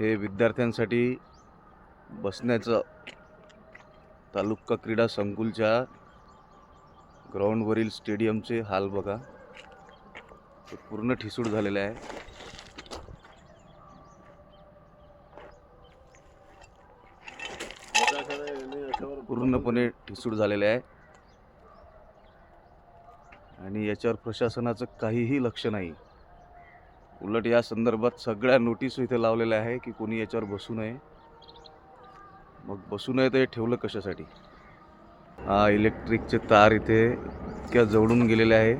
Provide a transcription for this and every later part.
हे विद्यार्थ्यांसाठी बसण्याचं तालुका क्रीडा संकुलच्या ग्राउंडवरील स्टेडियमचे हाल बघा. ते पूर्ण ठिसूळ झालेलं आहे. पूर्णपणे ठिसूळ झालेले आहे. आणि याच्यावर प्रशासनाचं काहीही लक्ष नाही. उलट या संदर्भात सगळ्या नोटीस इथे लावलेल्या आहे की कोणी याच्यावर बसू नये. मग बसू नये तर हे ठेवलं कशासाठी? हा इलेक्ट्रिकचे तार इथे इतक्या जवळून गेलेले आहे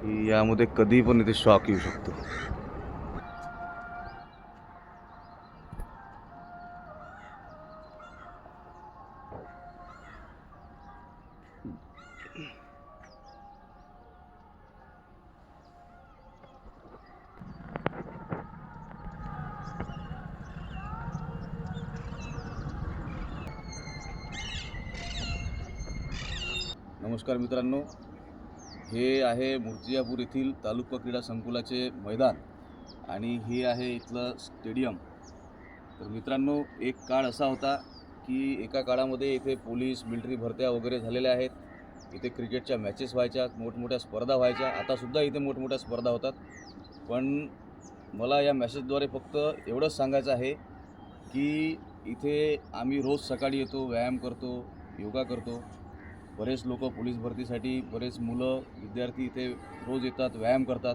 की यामध्ये कधी पण इथे शॉक येऊ शकतो. नमस्कार मित्रांनो. हे आहे मूर्तिजापूर येथील तालुका क्रीडा संकुलाचे मैदान आणि हे आहे इथलं स्टेडियम. तर मित्रांनो एक काळ असा होता की एका काळामध्ये इथे पोलीस मिलिटरी भरत्या वगैरे झालेल्या आहेत. इथे क्रिकेटच्या मॅचेस व्हायच्या मोठमोठ्या स्पर्धा व्हायच्या. आतासुद्धा इथे मोठमोठ्या स्पर्धा होतात. पण मला या मॅसेजद्वारे फक्त एवढंच सांगायचं आहे की इथे आम्ही रोज सकाळी येतो व्यायाम करतो योगा करतो. बरेच लोक पोलीस भरतीसाठी बरेच मुलं विद्यार्थी इथे रोज येतात व्यायाम करतात.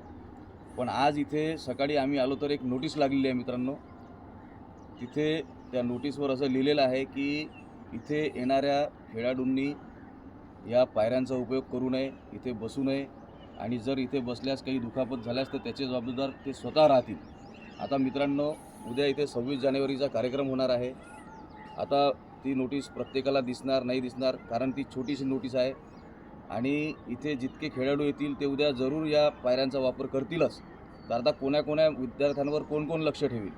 पण आज इथे सकाळी आम्ही आलो तर एक नोटीस लागलेली आहे मित्रांनो. तिथे त्या नोटीसवर असं लिहिलेलं आहे की इथे येणाऱ्या खेळाडूंनी या पायऱ्यांचा उपयोग करू नये इथे बसू नये आणि जर इथे बसल्यास काही दुखापत झाल्यास तर त्याचे जबाबदार ते स्वतः राहतील. आता मित्रांनो उद्या इथे सव्वीस जानेवारीचा कार्यक्रम होणार आहे. आता ती नोटीस प्रत्येकाला दिसणार नाही दिसणार कारण ती छोटीशी नोटीस आहे. आणि इथे जितके खेळाडू येतील ते उद्या जरूर या पायऱ्यांचा वापर करतीलच. तर आता कोण्या कोण्या विद्यार्थ्यांवर कोण कोण लक्ष ठेवेल?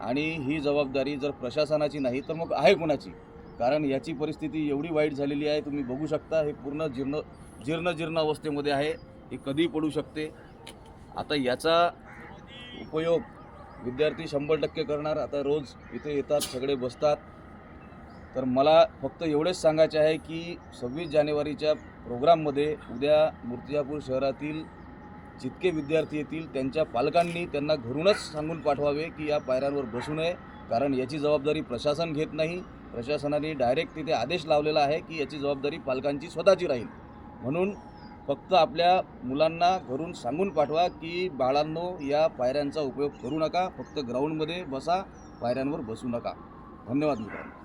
आणि ही जबाबदारी जर प्रशासनाची नाही तर मग आहे कोणाची? कारण याची परिस्थिती एवढी वाईट झालेली आहे तुम्ही बघू शकता हे पूर्ण जीर्ण जीर्ण जीर्ण अवस्थेमध्ये आहे हे कधी पडू शकते. आता याचा उपयोग विद्यार्थी शंभर टक्के करणार आता रोज इथे येतात सगळे बसतात. तर मला फक्त एवढेच सांगायचे आहे की सव्वीस जानेवारीच्या प्रोग्राममध्ये उद्या मूर्तिजापूर शहरातील जितके विद्यार्थी येतील त्यांच्या पालकांनी त्यांना घरूनच सांगून पाठवावे की या पायऱ्यांवर बसू नये कारण याची जबाबदारी प्रशासन घेत नाही. प्रशासनाने डायरेक्ट तिथे आदेश लावलेला आहे की याची जबाबदारी पालकांची स्वतःची राहील. म्हणून फक्त आपल्या मुलांना घरून सांगून पाठवा की बाळांनो या पायऱ्यांचा उपयोग करू नका फक्त ग्राउंडमध्ये बसा पायऱ्यांवर बसू नका. धन्यवाद मित्रांनो.